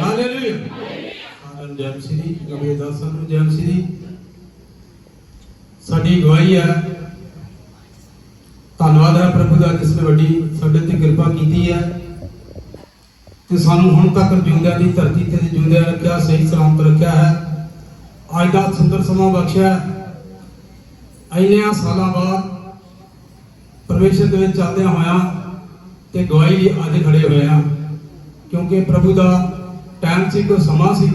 Hallelujah ਆਨੰਦ ਜਨ ਸ੍ਰੀ ਕਬੀਰ ਦਾਸਾਂ ਨੂੰ ਜਨ ਸ੍ਰੀ ਸਾਡੀ ਗਵਾਹੀ ਹੈ। ਧੰਨਵਾਦ ਹੈ ਪ੍ਰਭੂ ਦਾ, ਜਿਸ ਨੇ ਵੱਡੀ ਸਾਡੇ ਤੇ ਕਿਰਪਾ ਕੀਤੀ ਹੈ। ਤੇ ਸਾਨੂੰ ਹੁਣ ਤੱਕ ਜਿਉਂਦਿਆਂ ਦੀ ਧਰਤੀ ਤੇ ਜਿਉਂਦਿਆਂ ਰੱਖਿਆ, ਸਹੀ ਸਲਾਮਤ ਰੱਖਿਆ ਹੈ। ਅੱਜ ਦਾ ਸੁੰਦਰ ਸਮਾਂ ਬਖਸ਼ਿਆ ਇੰਨਿਆਂ ਸਾਲਾਂ ਬਾਅਦ ਪਰਮੇਸ਼ਰ ਦੇ ਵਿੱਚ ਚੱਲਦਿਆਂ ਹੋਇਆਂ ਤੇ ਗਵਾਹੀ ਅੱਜ ਖੜੇ ਹੋਏ ਆ ਕਿਉਂਕਿ ਪ੍ਰਭੂ ਦਾ ਟਾਈਮ ਸੀ ਕੋਈ ਸਮਾਂ ਸੀ?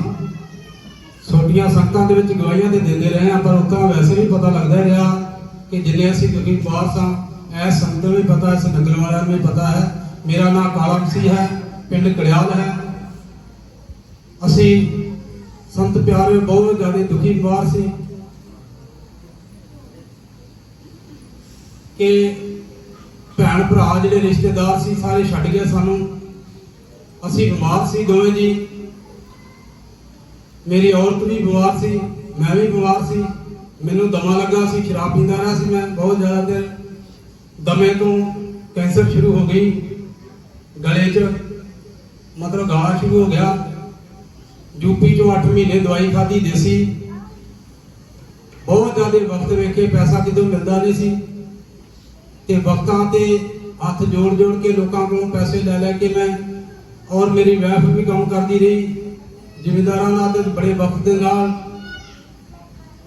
ਛੋਟੀਆਂ ਸੰਗਤਾਂ ਦੇ ਵਿੱਚ ਗਵਾਹੀਆਂ ਤੇ ਦਿੰਦੇ ਰਹੇ ਆ ਪਰ ਉਤਾਂ ਵੈਸੇ ਵੀ ਪਤਾ ਲੱਗਦਾ ਰਿਹਾ ਕਿ ਜਿੰਨੇ ਅਸੀਂ ਦੁਖੀ ਬਾਹਰ ਸਾਂ ਇਸ ਸੰਗਤ ਨੂੰ ਵੀ ਪਤਾ, ਇਸ ਨਗਰ ਵਾਲਿਆਂ ਨੂੰ ਵੀ ਪਤਾ ਹੈ। ਮੇਰਾ ਨਾਮ ਕਾਲਾ ਸੀ ਹੈ, ਪਿੰਡ ਕੜਿਆਲ ਹੈ। ਅਸੀਂ ਸੰਤ ਪਿਆਰੇ ਬਹੁਤ ਜ਼ਿਆਦਾ ਦੁਖੀ ਬਾਹਰ ਸੀ ਕਿ ਭੈਣ ਭਰਾ ਜਿਹੜੇ ਰਿਸ਼ਤੇਦਾਰ ਸੀ, ਸਾਰੇ ਛੱਡ ਗਏ ਸਾਨੂੰ। ਅਸੀਂ ਬਿਮਾਰ ਸੀ ਦੋਵੇਂ ਜੀ। ਮੇਰੀ ਔਰਤ ਵੀ ਬਿਮਾਰ ਸੀ, ਮੈਂ ਵੀ ਬਿਮਾਰ ਸੀ, ਮੈਨੂੰ ਦਮਾ ਲੱਗਾ ਸੀ, ਸ਼ਰਾਬ ਪੀਂਦਾ ਰਿਹਾ ਸੀ ਮੈਂ ਬਹੁਤ ਜ਼ਿਆਦਾ ਦੇਰ। ਦਮੇ ਤੋਂ ਕੈਂਸਰ ਸ਼ੁਰੂ ਹੋ ਗਈ, ਗਲੇ 'ਚ ਮਤਲਬ ਗਾਲ ਸ਼ੁਰੂ ਹੋ ਗਿਆ। ਯੂਪੀ ਚੋਂ 8 ਮਹੀਨੇ ਦਵਾਈ ਖਾਧੀ, ਦੇਸੀ। ਬਹੁਤ ਜ਼ਿਆਦਾ ਵਕਤ ਵੇਖੇ, ਪੈਸਾ ਕਿਤੋਂ ਮਿਲਦਾ ਨਹੀਂ ਸੀ। ਤੇ ਵਕਤਾਂ ਤੇ ਹੱਥ ਜੋੜ ਜੋੜ ਕੇ ਲੋਕਾਂ ਕੋਲੋਂ ਪੈਸੇ ਲੈ ਲੈ ਕੇ ਮੈਂ ਔਰ ਮੇਰੀ ਵਾਈਫ ਵੀ ਕੰਮ ਕਰਦੀ ਰਹੀ। ਜ਼ਿਮੀਂਦਾਰਾਂ ਨਾਲ ਤੇ ਬੜੇ ਵਕਤ ਦੇ ਨਾਲ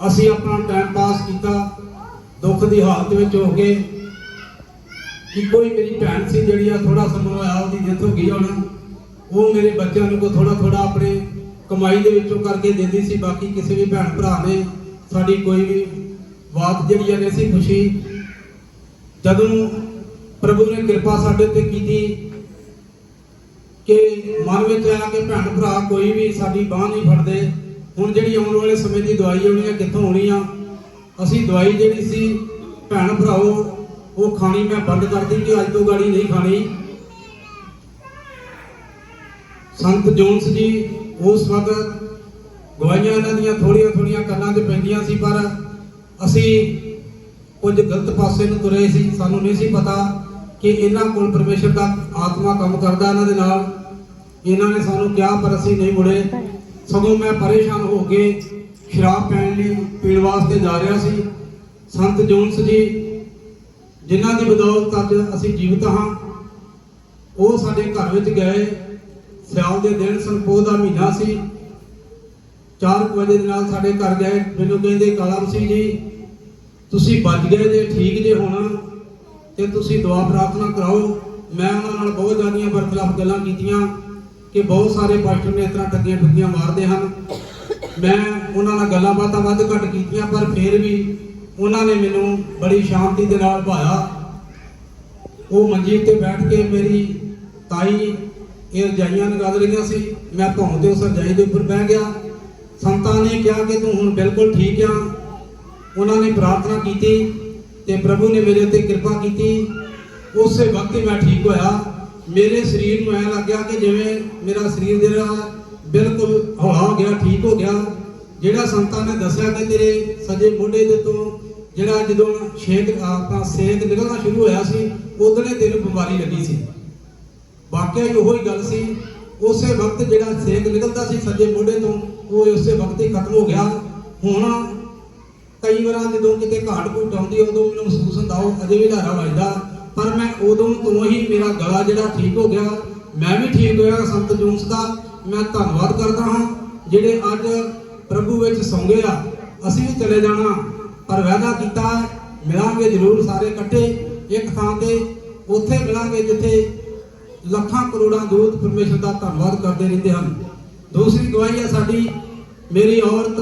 ਅਸੀਂ ਆਪਣਾ ਟਾਈਮ ਪਾਸ ਕੀਤਾ, ਦੁੱਖ ਦੀ ਹਾਲਤ ਵਿੱਚ ਹੋ ਕੇ ਕਿ ਕੋਈ ਮੇਰੀ ਭੈਣ ਸੀ ਜਿਹੜੀ ਆ ਥੋੜਾ ਸਮਾਂ ਹੋਇਆ ਉਹਦੀ ਡੈਥ ਹੋ ਗਈ ਹੁਣ, ਉਹ ਮੇਰੇ ਬੱਚਿਆਂ ਨੂੰ ਕੋ ਥੋੜਾ ਥੋੜਾ ਆਪਣੇ ਕਮਾਈ ਦੇ ਵਿੱਚੋਂ ਕਰਕੇ ਦਿੰਦੀ ਸੀ, ਬਾਕੀ ਕਿਸੇ ਵੀ ਭੈਣ ਭਰਾ ਨੇ ਸਾਡੀ ਕੋਈ ਵੀ ਬਾਤ ਜਿਹੜੀ ਆ ਨਹੀਂ ਸੀ ਖੁਸ਼ੀ ਜਦੋਂ ਪ੍ਰਭੂ ਨੇ ਕਿਰਪਾ ਸਾਡੇ ਤੇ ਕੀਤੀ ਕਿ ਮਨ ਵਿੱਚ ਆਇਆ ਕਿ ਭੈਣ ਭਰਾ ਕੋਈ ਵੀ ਸਾਡੀ ਬਾਹ ਨਹੀਂ ਫੜਦੇ, ਹੁਣ ਜਿਹੜੀ ਆਉਣ ਵਾਲੇ ਸਮੇਂ ਦੀ ਦਵਾਈ ਆਉਣੀ ਹੈ ਕਿੱਥੋਂ ਆਉਣੀ ਆ? ਅਸੀਂ ਦਵਾਈ ਜਿਹੜੀ ਸੀ, ਭੈਣ ਭਰਾਓ, ਉਹ ਖਾਣੀ ਮੈਂ ਬੰਦ ਕਰਦੀ ਕਿ ਅੱਜ ਤੋਂ ਗਾੜੀ ਨਹੀਂ ਖਾਣੀ। ਸੰਤ ਜੋਨਸ ਜੀ, ਉਸ ਵਕਤ ਗਵਾਈਆਂ ਇਹਨਾਂ ਦੀਆਂ ਥੋੜੀਆਂ ਥੋੜੀਆਂ ਕੰਨਾਂ 'ਚ ਪੈਂਦੀਆਂ ਸੀ, ਪਰ ਅਸੀਂ ਕੁਝ ਗਲਤ ਪਾਸੇ ਨੂੰ ਤੁਰੇ ਸੀ, ਸਾਨੂੰ ਨਹੀਂ ਸੀ ਪਤਾ ਕਿ ਇਹਨਾਂ ਕੋਲ ਪਰਮੇਸ਼ਰ ਦਾ ਆਤਮਾ ਕੰਮ ਕਰਦਾ ਇਹਨਾਂ ਦੇ ਨਾਲ। ਇਹਨਾਂ ਨੇ ਸਾਨੂੰ ਕਿਹਾ, ਪਰ ਅਸੀਂ ਨਹੀਂ ਮੁੜੇ। ਸਗੋਂ ਮੈਂ ਪਰੇਸ਼ਾਨ ਹੋ ਕੇ ਸ਼ਰਾਬ ਪੀਣ ਲਈ, ਪੀਣ ਵਾਸਤੇ ਜਾ ਰਿਹਾ ਸੀ। ਸੰਤ ਜੋਨਸ ਜੀ, ਜਿਨ੍ਹਾਂ ਦੀ ਬਦੌਲਤ ਅੱਜ ਅਸੀਂ ਜੀਵਤ ਹਾਂ, ਉਹ ਸਾਡੇ ਘਰ ਵਿੱਚ ਗਏ। ਸਿਆਲ ਦੇ ਦਿਨ ਸੰਪੋਹ ਦਾ ਮਹੀਨਾ ਸੀ। 4 ਵਜੇ ਦੇ ਨਾਲ ਸਾਡੇ ਘਰ ਗਏ। ਮੈਨੂੰ ਕਹਿੰਦੇ ਕਾਲਾ ਮਸੀਹ ਜੀ, ਤੁਸੀਂ ਬਚ ਗਏ ਜੇ, ਠੀਕ ਜੇ ਹੋਣਾ, ਤੇ ਤੁਸੀਂ ਦੁਆ ਪ੍ਰਾਰਥਨਾ ਕਰਾਓ। ਮੈਂ ਉਹਨਾਂ ਨਾਲ ਬਹੁਤ ਜ਼ਿਆਦੀਆਂ ਬਰਖਲਾਫ ਗੱਲਾਂ ਕੀਤੀਆਂ। ਕਿ ਬਹੁਤ ਸਾਰੇ ਪਾਸਟਰ ਨੇ ਇਸ ਤਰ੍ਹਾਂ ਠੱਗੀਆਂ ਠੁੱਗੀਆਂ ਮਾਰਦੇ ਹਨ। ਮੈਂ ਉਹਨਾਂ ਨਾਲ ਗੱਲਾਂ ਬਾਤਾਂ ਵੱਧ ਘੱਟ ਕੀਤੀਆਂ, ਪਰ ਫਿਰ ਵੀ ਉਹਨਾਂ ਨੇ ਮੈਨੂੰ ਬੜੀ ਸ਼ਾਂਤੀ ਦੇ ਨਾਲ ਭਾਇਆ। ਉਹ ਮੰਜੀ ਤੇ ਬੈਠ ਕੇ ਮੇਰੀ ਤਾਈ, ਇਹ ਰਜਾਈਆਂ ਨਿਕਾਲ ਰਹੀਆਂ ਸੀ। ਮੈਂ ਭੌਂ ਤੇ ਉਸ ਰਜਾਈ ਦੇ ਉੱਪਰ ਬਹਿ ਗਿਆ। ਸੰਤਾਂ ਨੇ ਕਿਹਾ ਕਿ ਤੂੰ ਹੁਣ ਬਿਲਕੁਲ ਠੀਕ ਆ। ਉਹਨਾਂ ਨੇ ਪ੍ਰਾਰਥਨਾ ਕੀਤੀ ਤੇ ਪ੍ਰਭੂ ਨੇ ਮੇਰੇ ਉੱਤੇ ਕਿਰਪਾ ਕੀਤੀ। ਉਸੇ ਵਕਤ ਹੀ ਮੈਂ ਠੀਕ ਹੋਇਆ। ਮੇਰੇ ਸਰੀਰ ਨੂੰ ਐ ਲੱਗਿਆ ਕਿ ਜਿਵੇਂ ਮੇਰਾ ਸਰੀਰ ਜਿਹੜਾ ਬਿਲਕੁਲ ਹੌਲਾ ਹੋ ਗਿਆ, ਠੀਕ ਹੋ ਗਿਆ। ਜਿਹੜਾ ਸੰਤਾਂ ਨੇ ਦੱਸਿਆ ਕਿ ਤੇਰੇ ਸੱਜੇ ਮੋਢੇ ਦੇ ਤੋਂ ਜਿਹੜਾ ਜਦੋਂ ਛੇਕ ਆਪਾਂ ਸੇਕ ਨਿਕਲਣਾ ਸ਼ੁਰੂ ਹੋਇਆ ਸੀ ਉਦੋਂ ਤੈਨੂੰ ਬਿਮਾਰੀ ਲੱਗੀ ਸੀ। ਵਾਕਿਆ ਹੀ ਉਹੀ ਗੱਲ ਸੀ। ਉਸੇ ਵਕਤ ਜਿਹੜਾ ਸੇਕ ਨਿਕਲਦਾ ਸੀ ਸੱਜੇ ਮੋਢੇ ਤੋਂ, ਉਹ ਉਸੇ ਵਕਤ ਹੀ ਖਤਮ ਹੋ ਗਿਆ। ਹੁਣ ਕਈ ਵਾਰਾਂ ਜਦੋਂ ਕਿਤੇ ਘਾਟ ਘੂਟ ਆਉਂਦੀ ਉਦੋਂ ਮੈਨੂੰ ਮਹਿਸੂਸ ਹੁੰਦਾ, ਉਹ ਅਜੇ ਵੀ ਲਾਰਾ ਵੱਜਦਾ। ਪਰ ਉਦੋਂ ਤੋਂ ਹੀ ਮੇਰਾ ਗਲਾ ਜਿਹੜਾ ਠੀਕ ਹੋ ਗਿਆ। ਮੈਂ ਵੀ ਠੀਕ ਹੋਇਆ ਸੰਤ ਜੂਸ ਦਾ। ਮੈਂ ਧੰਨਵਾਦ ਕਰਦਾ ਹਾਂ ਜਿਹੜੇ ਅੱਜ ਪ੍ਰਭੂ ਵਿੱਚ ਸੌਂਗੇ ਆ। ਅਸੀਂ ਵੀ ਚਲੇ ਜਾਣਾ ਪਰ ਵਾਅਦਾ ਕੀਤਾ ਹੈ, ਮਿਲਾਂਗੇ ਜ਼ਰੂਰ ਸਾਰੇ ਇਕੱਠੇ ਇੱਕ ਥਾਂ ਤੇ। ਉੱਥੇ ਮਿਲਾਂਗੇ ਜਿੱਥੇ ਲੱਖਾਂ ਕਰੋੜਾਂ ਦੂਤ ਪਰਮੇਸ਼ਰ ਦਾ ਧੰਨਵਾਦ ਕਰਦੇ ਰਹਿੰਦੇ ਹਨ। ਦੂਸਰੀ ਗਵਾਹੀ ਹੈ ਸਾਡੀ ਮੇਰੀ ਔਰਤ